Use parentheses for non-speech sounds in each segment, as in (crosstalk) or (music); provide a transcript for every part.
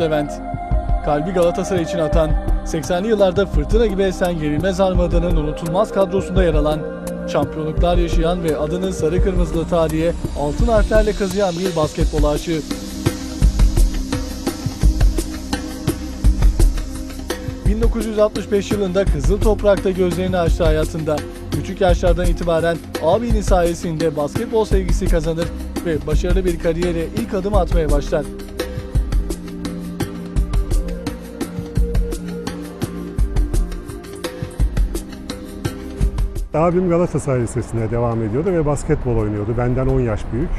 Levent. Kalbi Galatasaray için atan, 80'li yıllarda fırtına gibi esen yenilmez armadanın unutulmaz kadrosunda yer alan, şampiyonluklar yaşayan ve adını sarı kırmızılı tarihe altın harflerle kazıyan bir basketbol aşığı. ...1965 yılında Kızıl Toprak'ta gözlerini açtı hayatında. Küçük yaşlardan itibaren abinin sayesinde basketbol sevgisi kazanır ve başarılı bir kariyere ilk adım atmaya başlar. Abim Galatasaray Lisesi'ne devam ediyordu ve basketbol oynuyordu. Benden 10 yaş büyük.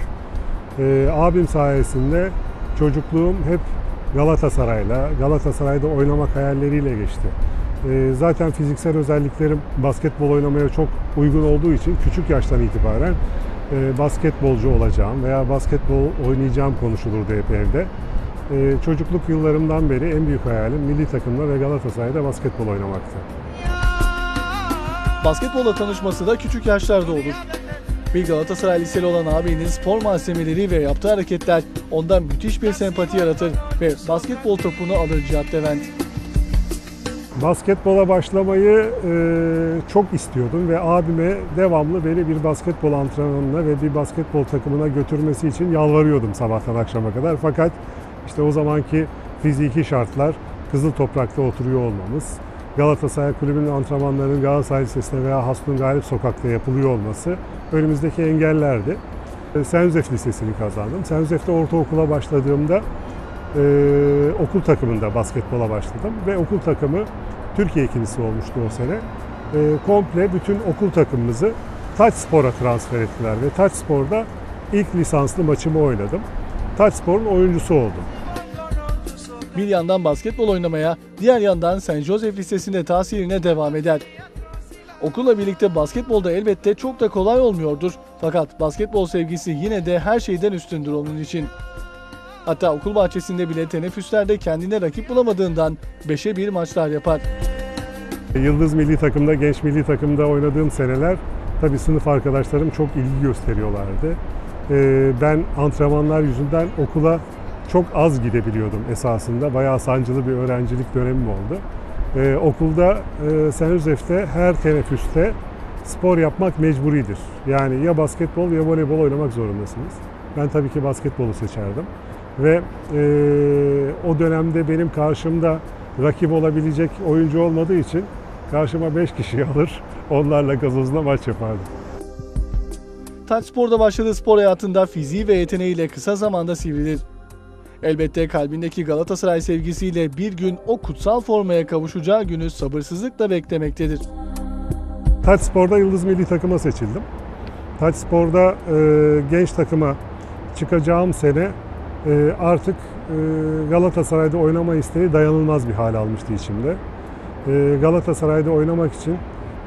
Ee, abim sayesinde çocukluğum hep Galatasaray'la, Galatasaray'da oynamak hayalleriyle geçti. Ee, zaten fiziksel özelliklerim basketbol oynamaya çok uygun olduğu için küçük yaştan itibaren e, basketbolcu olacağım veya basketbol oynayacağım konuşulurdu hep evde. Ee, çocukluk yıllarımdan beri en büyük hayalim milli takımda ve Galatasaray'da basketbol oynamaktı. Basketbolla tanışması da küçük yaşlarda olur. Bir Galatasaray liseli olan abinin spor malzemeleri ve yaptığı hareketler ondan müthiş bir sempati yaratır ve basketbol topunu alır Cihat Levent. Basketbola başlamayı e, çok istiyordum ve abime devamlı beni bir basketbol antrenmanına ve bir basketbol takımına götürmesi için yalvarıyordum sabahtan akşama kadar. Fakat işte o zamanki fiziki şartlar, Kızıl Toprak'ta oturuyor olmamız, Galatasaray Kulübü'nün antrenmanlarının Galatasaray Lisesi'nde veya Hasbun Galip Sokak'ta yapılıyor olması önümüzdeki engellerdi. E, Sen Yosef Lisesi'ni kazandım. Sen Yosef'te ortaokula başladığımda e, okul takımında basketbola başladım ve okul takımı Türkiye ikincisi olmuştu o sene. E, komple bütün okul takımımızı Taç Spor'a transfer ettiler ve Taç Spor'da ilk lisanslı maçımı oynadım. Taç Spor'un oyuncusu oldum. Bir yandan basketbol oynamaya, diğer yandan St. Joseph Lisesi'nde tahsiline devam eder. Okulla birlikte basketbolda elbette çok da kolay olmuyordur. Fakat basketbol sevgisi yine de her şeyden üstündür onun için. Hatta okul bahçesinde bile teneffüslerde kendine rakip bulamadığından 5'e 1 maçlar yapar. Yıldız milli takımda, genç milli takımda oynadığım seneler tabii sınıf arkadaşlarım çok ilgi gösteriyorlardı. Ee, Ben antrenmanlar yüzünden okula çok az gidebiliyordum esasında. Bayağı sancılı bir öğrencilik dönemim oldu. Ee, Okulda e, Sen Yosef'te her teneffüste spor yapmak mecburidir. Yani ya basketbol ya voleybol oynamak zorundasınız. Ben tabii ki basketbolu seçerdim. Ve e, o dönemde benim karşımda rakip olabilecek oyuncu olmadığı için karşıma 5 kişi (laughs) alır, onlarla gazozla maç yapardım. Taç Spor'da başladığı spor hayatında fiziği ve yeteneğiyle kısa zamanda sivrilir. Elbette kalbindeki Galatasaray sevgisiyle bir gün o kutsal formaya kavuşacağı günü sabırsızlıkla beklemektedir. Taç Spor'da Yıldız Milli Takım'a seçildim. Taç Spor'da e, genç takıma çıkacağım sene e, artık e, Galatasaray'da oynama isteği dayanılmaz bir hal almıştı içimde. E, Galatasaray'da oynamak için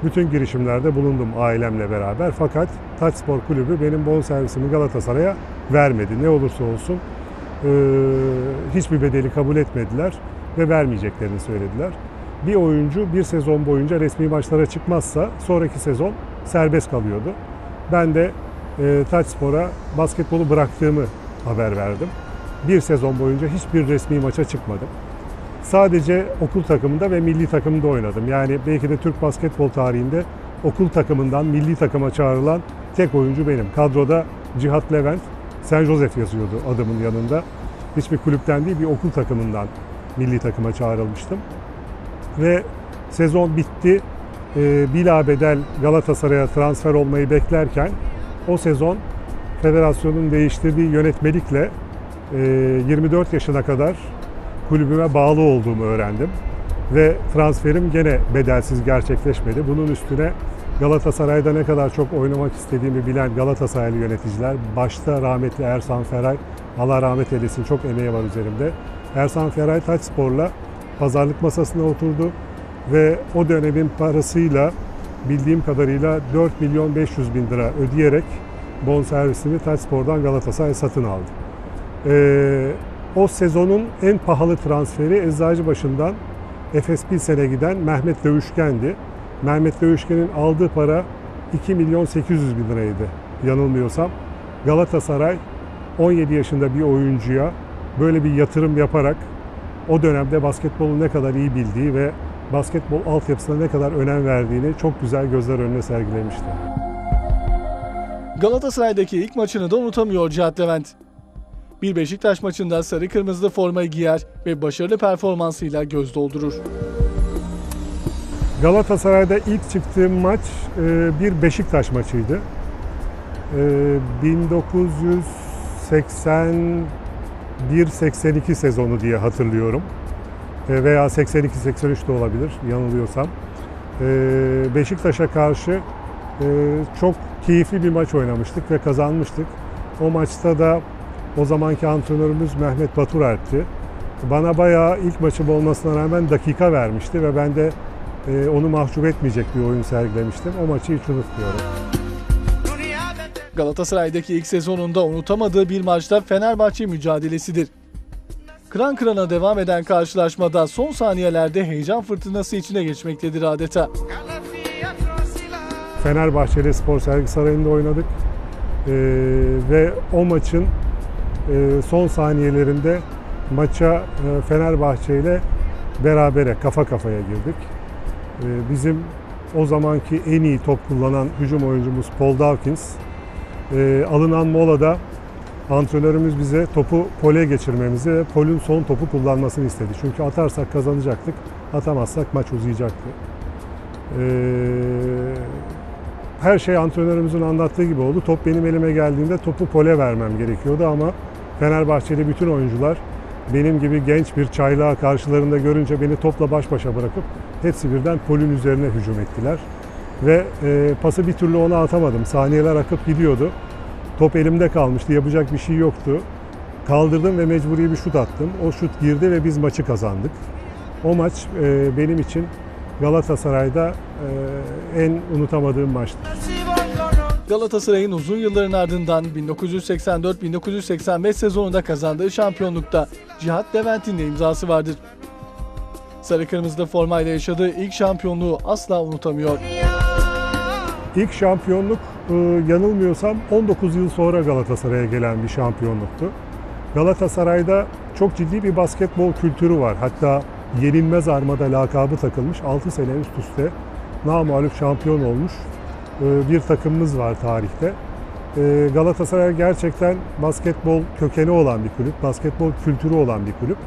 bütün girişimlerde bulundum ailemle beraber. Fakat Taç Spor Kulübü benim bonservisimi Galatasaray'a vermedi. Ne olursa olsun hiçbir bedeli kabul etmediler ve vermeyeceklerini söylediler. Bir oyuncu bir sezon boyunca resmi maçlara çıkmazsa sonraki sezon serbest kalıyordu. Ben de e, Taç Spor'a basketbolu bıraktığımı haber verdim. Bir sezon boyunca hiçbir resmi maça çıkmadım. Sadece okul takımında ve milli takımında oynadım. Yani belki de Türk basketbol tarihinde okul takımından milli takıma çağrılan tek oyuncu benim. Kadroda Cihat Levent, Sen Joseph yazıyordu adımın yanında. Hiçbir kulüpten değil bir okul takımından milli takıma çağrılmıştım. Ve sezon bitti. Ee, bila bedel Galatasaray'a transfer olmayı beklerken o sezon federasyonun değiştirdiği yönetmelikle e, 24 yaşına kadar kulübüme bağlı olduğumu öğrendim. Ve transferim gene bedelsiz gerçekleşmedi. Bunun üstüne Galatasaray'da ne kadar çok oynamak istediğimi bilen Galatasaraylı yöneticiler, başta rahmetli Ersan Feray, Allah rahmet eylesin çok emeği var üzerimde. Ersan Feray Taç Spor'la pazarlık masasına oturdu ve o dönemin parasıyla bildiğim kadarıyla 4 milyon 500 bin lira ödeyerek bonservisini Taç Spor'dan Galatasaray satın aldı. Ee, o sezonun en pahalı transferi Eczacıbaşı'ndan Efes Pilsen'e giden Mehmet Dövüşken'di. Mehmet Dövüşken'in aldığı para 2 milyon 800 bin liraydı yanılmıyorsam. Galatasaray 17 yaşında bir oyuncuya böyle bir yatırım yaparak o dönemde basketbolu ne kadar iyi bildiği ve basketbol altyapısına ne kadar önem verdiğini çok güzel gözler önüne sergilemişti. Galatasaray'daki ilk maçını da unutamıyor Cihat Levent. Bir Beşiktaş maçında sarı kırmızılı formayı giyer ve başarılı performansıyla göz doldurur. Galatasaray'da ilk çıktığım maç e, bir Beşiktaş maçıydı. E, 1981-82 sezonu diye hatırlıyorum. E, Veya 82-83 de olabilir yanılıyorsam. E, Beşiktaş'a karşı e, çok keyifli bir maç oynamıştık ve kazanmıştık. O maçta da o zamanki antrenörümüz Mehmet Baturalp'ti. Bana bayağı ilk maçım olmasına rağmen dakika vermişti ve ben de e, onu mahcup etmeyecek bir oyun sergilemiştim. O maçı hiç unutmuyorum. Galatasaray'daki ilk sezonunda unutamadığı bir maçta Fenerbahçe mücadelesidir. Kıran kırana devam eden karşılaşmada son saniyelerde heyecan fırtınası içine geçmektedir adeta. Fenerbahçe'de Spor Sergi Sarayı'nda oynadık. E, ve o maçın e, son saniyelerinde maça e, Fenerbahçe ile berabere kafa kafaya girdik. E, bizim o zamanki en iyi top kullanan hücum oyuncumuz Paul Dawkins e, alınan molada antrenörümüz bize topu pole geçirmemizi ve polün son topu kullanmasını istedi. Çünkü atarsak kazanacaktık, atamazsak maç uzayacaktı. E, her şey antrenörümüzün anlattığı gibi oldu. Top benim elime geldiğinde topu pole vermem gerekiyordu ama Fenerbahçeli bütün oyuncular benim gibi genç bir çaylağı karşılarında görünce beni topla baş başa bırakıp hepsi birden polün üzerine hücum ettiler. Ve e, pası bir türlü ona atamadım. Saniyeler akıp gidiyordu. Top elimde kalmıştı. Yapacak bir şey yoktu. Kaldırdım ve mecburi bir şut attım. O şut girdi ve biz maçı kazandık. O maç e, benim için Galatasaray'da e, en unutamadığım maçtı. Galatasaray'ın uzun yılların ardından 1984-1985 sezonunda kazandığı şampiyonlukta Cihat Levent'in de imzası vardır. Sarı kırmızılı formayla yaşadığı ilk şampiyonluğu asla unutamıyor. İlk şampiyonluk e, yanılmıyorsam 19 yıl sonra Galatasaray'a gelen bir şampiyonluktu. Galatasaray'da çok ciddi bir basketbol kültürü var. Hatta yenilmez armada lakabı takılmış 6 sene üst üste namağlup şampiyon olmuş e, bir takımımız var tarihte. E, Galatasaray gerçekten basketbol kökeni olan bir kulüp, basketbol kültürü olan bir kulüp.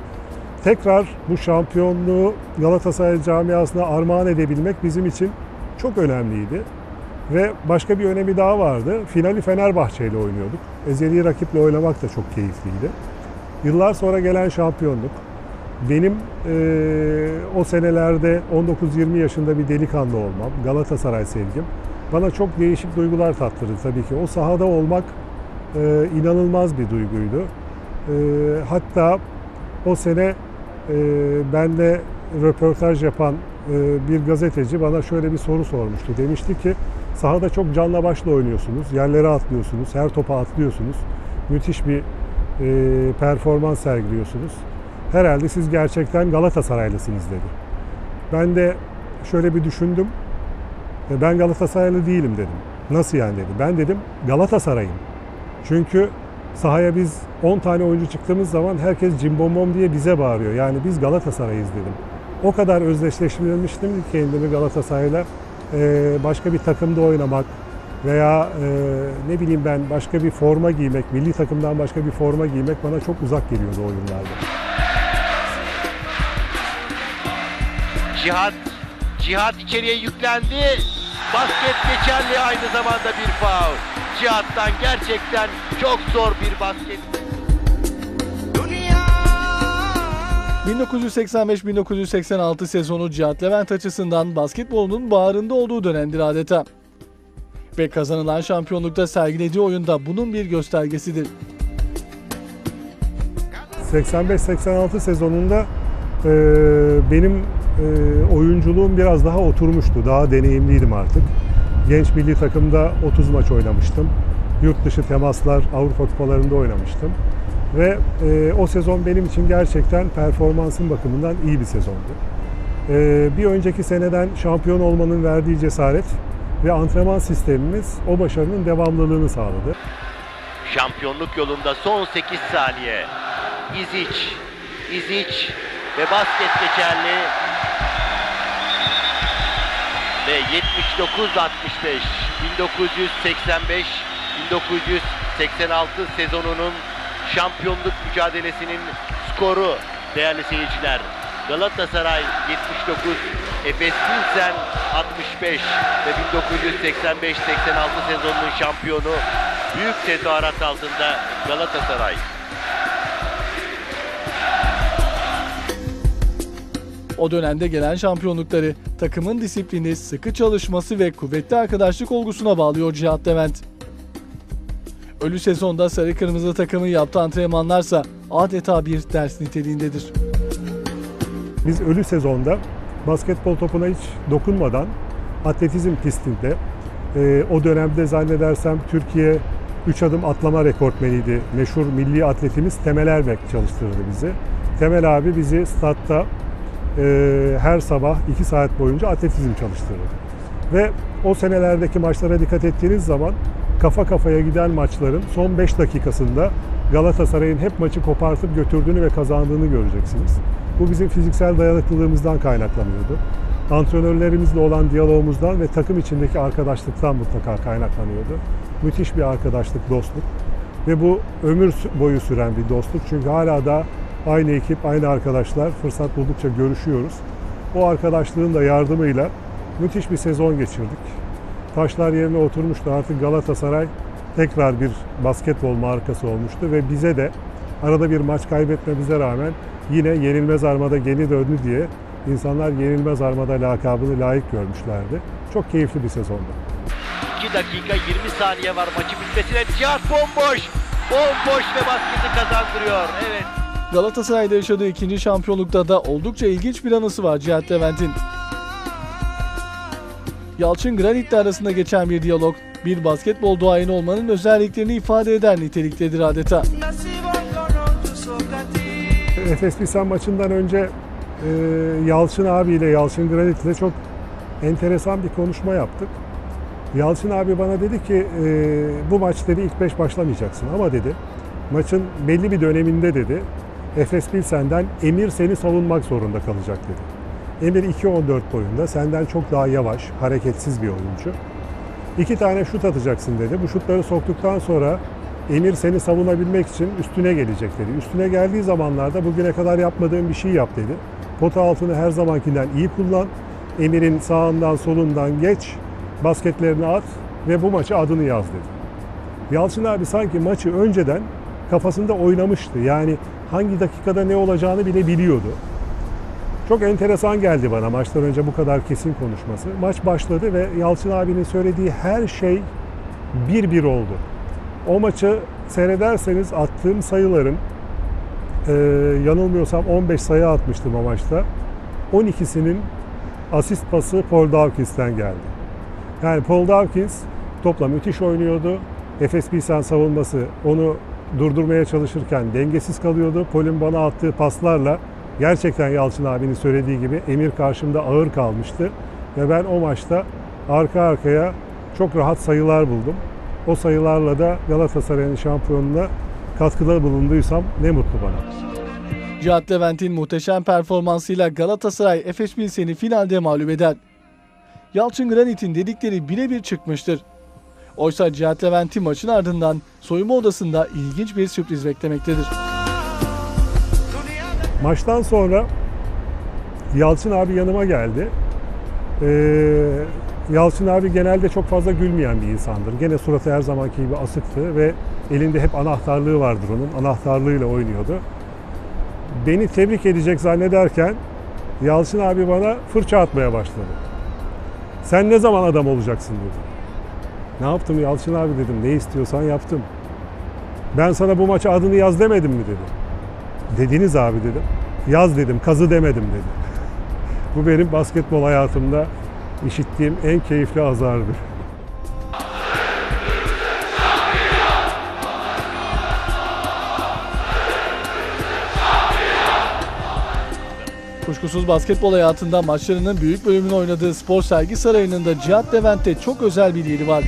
Tekrar bu şampiyonluğu Galatasaray camiasına armağan edebilmek bizim için çok önemliydi. Ve başka bir önemi daha vardı. Finali Fenerbahçe ile oynuyorduk. Ezeli rakiple oynamak da çok keyifliydi. Yıllar sonra gelen şampiyonluk. Benim eee, o senelerde 19-20 yaşında bir delikanlı olmam, Galatasaray sevgim bana çok değişik duygular tattırdı tabii ki. O sahada olmak eee, inanılmaz bir duyguydu. Eee, hatta o sene benle röportaj yapan eee, bir gazeteci bana şöyle bir soru sormuştu. Demişti ki sahada çok canla başla oynuyorsunuz, yerlere atlıyorsunuz, her topa atlıyorsunuz. Müthiş bir eee, performans sergiliyorsunuz. Herhalde siz gerçekten Galatasaraylısınız dedi. Ben de şöyle bir düşündüm. E, Ben Galatasaraylı değilim dedim. Nasıl yani dedi. Ben dedim Galatasaray'ım. Çünkü sahaya biz 10 tane oyuncu çıktığımız zaman herkes cimbombom diye bize bağırıyor. Yani biz Galatasaray'ız dedim. O kadar özdeşleştirmiştim ki kendimi Galatasaray'la. Başka bir takımda oynamak veya ne bileyim ben başka bir forma giymek, milli takımdan başka bir forma giymek bana çok uzak geliyordu o yıllarda. Cihat Cihat içeriye yüklendi. Basket geçerli aynı zamanda bir faul. Cihat'tan gerçekten çok zor bir basket. 1985-1986 sezonu Cihat Levent açısından basketbolun bağrında olduğu dönemdir adeta. Ve kazanılan şampiyonlukta sergilediği oyunda bunun bir göstergesidir. 85-86 sezonunda e, benim e, oyunculuğum biraz daha oturmuştu. Daha deneyimliydim artık. Genç milli takımda 30 maç oynamıştım. Yurt dışı temaslar Avrupa kupalarında oynamıştım. Ve e, o sezon benim için gerçekten performansım bakımından iyi bir sezondu. E, bir önceki seneden şampiyon olmanın verdiği cesaret ve antrenman sistemimiz o başarının devamlılığını sağladı. Şampiyonluk yolunda son 8 saniye. İziç. İziç ve basket geçerli. Ve 79-65 1985-1986 sezonunun şampiyonluk mücadelesinin skoru değerli seyirciler. Galatasaray 79, Efes Pilsen 65 ve 1985-86 sezonunun şampiyonu büyük tezahürat altında Galatasaray. O dönemde gelen şampiyonlukları takımın disiplini, sıkı çalışması ve kuvvetli arkadaşlık olgusuna bağlıyor Cihat Levent. Ölü sezonda sarı kırmızı takımın yaptığı antrenmanlarsa adeta bir ders niteliğindedir. Biz ölü sezonda basketbol topuna hiç dokunmadan atletizm pistinde e, o dönemde zannedersem Türkiye 3 adım atlama rekortmeniydi. Meşhur milli atletimiz Temel Erbek çalıştırdı bizi. Temel abi bizi statta e, her sabah 2 saat boyunca atletizm çalıştırdı. Ve o senelerdeki maçlara dikkat ettiğiniz zaman kafa kafaya giden maçların son 5 dakikasında Galatasaray'ın hep maçı kopartıp götürdüğünü ve kazandığını göreceksiniz. Bu bizim fiziksel dayanıklılığımızdan kaynaklanıyordu. Antrenörlerimizle olan diyalogumuzdan ve takım içindeki arkadaşlıktan mutlaka kaynaklanıyordu. Müthiş bir arkadaşlık, dostluk. Ve bu ömür boyu süren bir dostluk. Çünkü hala da aynı ekip, aynı arkadaşlar fırsat buldukça görüşüyoruz. O arkadaşlığın da yardımıyla müthiş bir sezon geçirdik. Taşlar yerine oturmuştu. Artık Galatasaray tekrar bir basketbol markası olmuştu ve bize de arada bir maç kaybetmemize rağmen yine yenilmez armada geri döndü diye insanlar yenilmez armada lakabını layık görmüşlerdi. Çok keyifli bir sezondu. 2 dakika 20 saniye var maçın bitmesine. Cihat bomboş. Bomboş ve basketi kazandırıyor. Evet. Galatasaray'da yaşadığı ikinci şampiyonlukta da oldukça ilginç bir anısı var Cihat Levent'in. Yalçın Granit'le arasında geçen bir diyalog, bir basketbol duayeni olmanın özelliklerini ifade eder niteliktedir adeta. Efes Pilsen maçından önce e, Yalçın abiyle, Yalçın Granit ile çok enteresan bir konuşma yaptık. Yalçın abi bana dedi ki e, bu maç dedi ilk beş başlamayacaksın ama dedi maçın belli bir döneminde dedi Efes Pilsen'den Emir seni savunmak zorunda kalacak dedi. Emir 2.14 boyunda senden çok daha yavaş, hareketsiz bir oyuncu. İki tane şut atacaksın dedi. Bu şutları soktuktan sonra Emir seni savunabilmek için üstüne gelecek dedi. Üstüne geldiği zamanlarda bugüne kadar yapmadığın bir şey yap dedi. Pota altını her zamankinden iyi kullan. Emir'in sağından solundan geç, basketlerini at ve bu maçı adını yaz dedi. Yalçın abi sanki maçı önceden kafasında oynamıştı. Yani hangi dakikada ne olacağını bile biliyordu. Çok enteresan geldi bana maçtan önce bu kadar kesin konuşması. Maç başladı ve Yalçın abinin söylediği her şey bir bir oldu. O maçı seyrederseniz attığım sayıların e, yanılmıyorsam 15 sayı atmıştım o maçta. 12'sinin asist pası Paul Dawkins'ten geldi. Yani Paul Dawkins topla müthiş oynuyordu. Efes Pilsen savunması onu durdurmaya çalışırken dengesiz kalıyordu. Paul'ün bana attığı paslarla gerçekten Yalçın abinin söylediği gibi Emir karşımda ağır kalmıştı. Ve ben o maçta arka arkaya çok rahat sayılar buldum. O sayılarla da Galatasaray'ın şampiyonluğuna katkıda bulunduysam ne mutlu bana. Cihat Levent'in muhteşem performansıyla Galatasaray Efes Pilsen'i finalde mağlup eder. Yalçın Granit'in dedikleri birebir çıkmıştır. Oysa Cihat Levent'i maçın ardından soyunma odasında ilginç bir sürpriz beklemektedir. Maçtan sonra Yalçın abi yanıma geldi. Ee, Yalçın abi genelde çok fazla gülmeyen bir insandır. Gene suratı her zamanki gibi asıktı ve elinde hep anahtarlığı vardır onun. Anahtarlığıyla oynuyordu. Beni tebrik edecek zannederken Yalçın abi bana fırça atmaya başladı. Sen ne zaman adam olacaksın dedi. Ne yaptım Yalçın abi dedim. Ne istiyorsan yaptım. Ben sana bu maça adını yaz demedim mi dedi. Dediniz abi dedim. Yaz dedim, kazı demedim dedi. (laughs) Bu benim basketbol hayatımda işittiğim en keyifli azardı. Kuşkusuz basketbol hayatında maçlarının büyük bölümünü oynadığı spor sergi sarayının da Cihat Levent'te çok özel bir yeri var.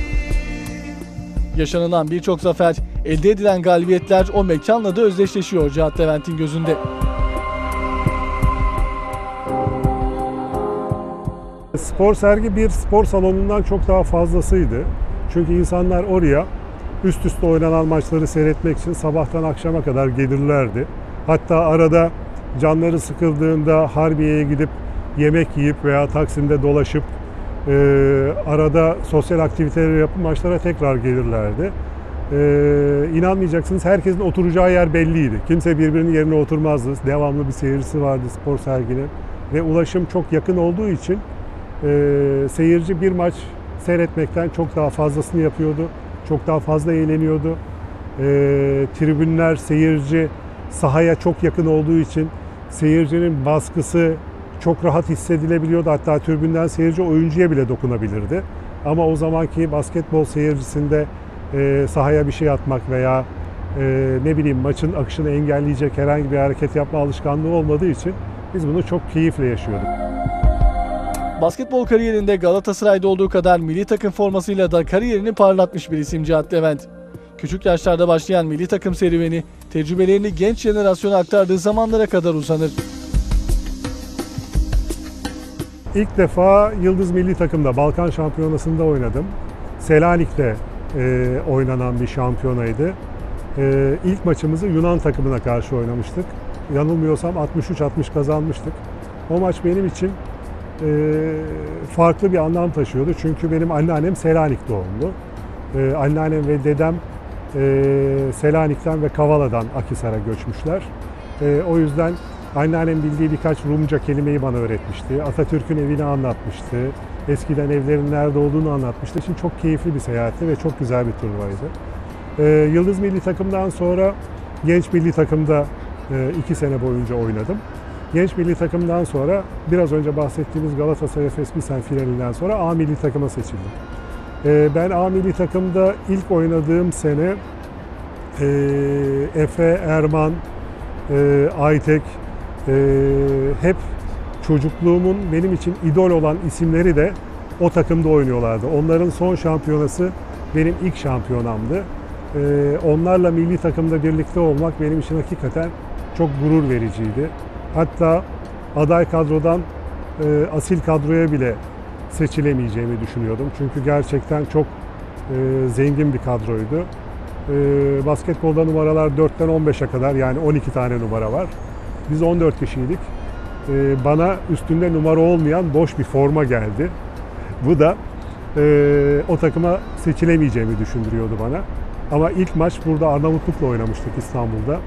Yaşanılan birçok zafer, elde edilen galibiyetler o mekanla da özdeşleşiyor Cihat Levent'in gözünde. Spor sergi bir spor salonundan çok daha fazlasıydı. Çünkü insanlar oraya üst üste oynanan maçları seyretmek için sabahtan akşama kadar gelirlerdi. Hatta arada canları sıkıldığında Harbiye'ye gidip yemek yiyip veya Taksim'de dolaşıp e, arada sosyal aktiviteleri yapıp maçlara tekrar gelirlerdi. E, inanmayacaksınız herkesin oturacağı yer belliydi. Kimse birbirinin yerine oturmazdı. Devamlı bir seyircisi vardı spor serginin. Ve ulaşım çok yakın olduğu için e, seyirci bir maç seyretmekten çok daha fazlasını yapıyordu. Çok daha fazla eğleniyordu. E, tribünler, seyirci sahaya çok yakın olduğu için seyircinin baskısı çok rahat hissedilebiliyordu. Hatta tribünden seyirci oyuncuya bile dokunabilirdi. Ama o zamanki basketbol seyircisinde e, sahaya bir şey atmak veya e, ne bileyim maçın akışını engelleyecek herhangi bir hareket yapma alışkanlığı olmadığı için biz bunu çok keyifle yaşıyorduk. Basketbol kariyerinde Galatasaray'da olduğu kadar milli takım formasıyla da kariyerini parlatmış bir isim Cihat Levent. Küçük yaşlarda başlayan milli takım serüveni, tecrübelerini genç jenerasyona aktardığı zamanlara kadar uzanır. İlk defa Yıldız Milli Takım'da Balkan Şampiyonası'nda oynadım. Selanik'te e, oynanan bir şampiyonaydı. E, ilk maçımızı Yunan takımına karşı oynamıştık. Yanılmıyorsam 63-60 kazanmıştık. O maç benim için e, farklı bir anlam taşıyordu. Çünkü benim anneannem Selanik doğumlu. E, anneannem ve dedem e, Selanik'ten ve Kavala'dan Akisar'a göçmüşler. E, o yüzden anneannem bildiği birkaç Rumca kelimeyi bana öğretmişti. Atatürk'ün evini anlatmıştı. Eskiden evlerin nerede olduğunu anlatmıştı. Şimdi çok keyifli bir seyahatti ve çok güzel bir turnuvaydı. E, Yıldız Milli Takım'dan sonra Genç Milli Takım'da e, iki sene boyunca oynadım. Genç milli takımdan sonra biraz önce bahsettiğimiz Galatasaray Efes Pilsen finalinden sonra A milli takıma seçildim. Ee, ben A milli takımda ilk oynadığım sene e, Efe, Erman, e, Aytek e, hep çocukluğumun benim için idol olan isimleri de o takımda oynuyorlardı. Onların son şampiyonası benim ilk şampiyonamdı. Onlarla milli takımda birlikte olmak benim için hakikaten çok gurur vericiydi. Hatta aday kadrodan asil kadroya bile seçilemeyeceğimi düşünüyordum. Çünkü gerçekten çok e, zengin bir kadroydu. E, basketbolda numaralar 4'ten 15'e kadar yani 12 tane numara var. Biz 14 kişiydik. E, bana üstünde numara olmayan boş bir forma geldi. (laughs) Bu da e, o takıma seçilemeyeceğimi düşündürüyordu bana. Ama ilk maç burada Arnavutluk'la oynamıştık İstanbul'da.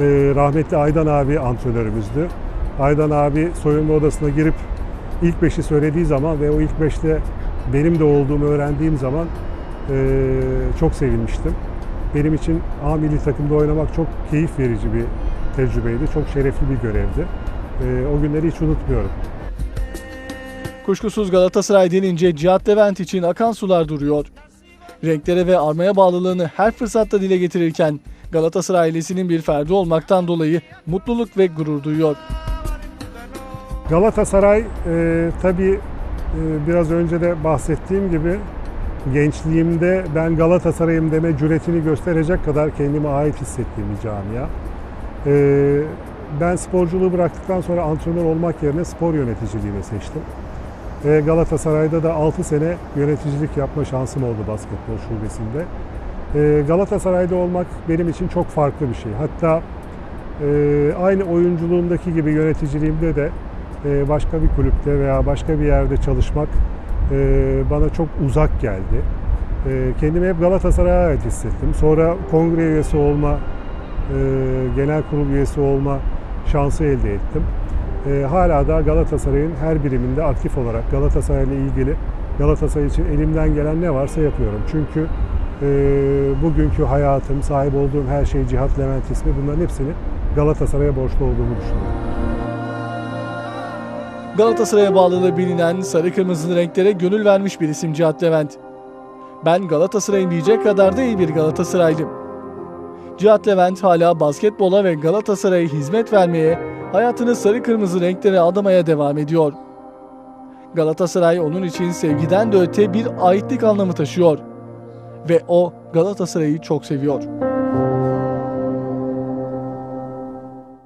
Ee, rahmetli Aydan abi antrenörümüzdü. Aydan abi soyunma odasına girip ilk beşi söylediği zaman ve o ilk beşte benim de olduğumu öğrendiğim zaman e, çok sevinmiştim. Benim için A milli takımda oynamak çok keyif verici bir tecrübeydi. Çok şerefli bir görevdi. E, o günleri hiç unutmuyorum. Kuşkusuz Galatasaray denince Cihat Levent için akan sular duruyor. Renklere ve armaya bağlılığını her fırsatta dile getirirken Galatasaray ailesinin bir ferdi olmaktan dolayı mutluluk ve gurur duyuyor. Galatasaray e, tabii e, biraz önce de bahsettiğim gibi gençliğimde ben Galatasaray'ım deme cüretini gösterecek kadar kendime ait hissettiğim bir camia. E, ben sporculuğu bıraktıktan sonra antrenör olmak yerine spor yöneticiliğini seçtim. Ve Galatasaray'da da 6 sene yöneticilik yapma şansım oldu basketbol şubesinde. E, Galatasaray'da olmak benim için çok farklı bir şey. Hatta e, aynı oyunculuğumdaki gibi yöneticiliğimde de e, başka bir kulüpte veya başka bir yerde çalışmak e, bana çok uzak geldi. E, kendimi hep Galatasaray'a ait hissettim. Sonra kongre üyesi olma, e, genel kurul üyesi olma şansı elde ettim. Hala da Galatasaray'ın her biriminde aktif olarak Galatasaray ile ilgili Galatasaray için elimden gelen ne varsa yapıyorum. Çünkü bugünkü hayatım, sahip olduğum her şey Cihat Levent ismi bunların hepsini Galatasaray'a borçlu olduğumu düşünüyorum. Galatasaray'a bağlılığı bilinen sarı kırmızılı renklere gönül vermiş bir isim Cihat Levent. Ben Galatasaray'ın diyecek kadar da iyi bir Galatasaraylıyım. Cihat Levent hala basketbola ve Galatasaray'a hizmet vermeye, hayatını sarı kırmızı renklere adamaya devam ediyor. Galatasaray onun için sevgiden de öte bir aitlik anlamı taşıyor. Ve o Galatasaray'ı çok seviyor.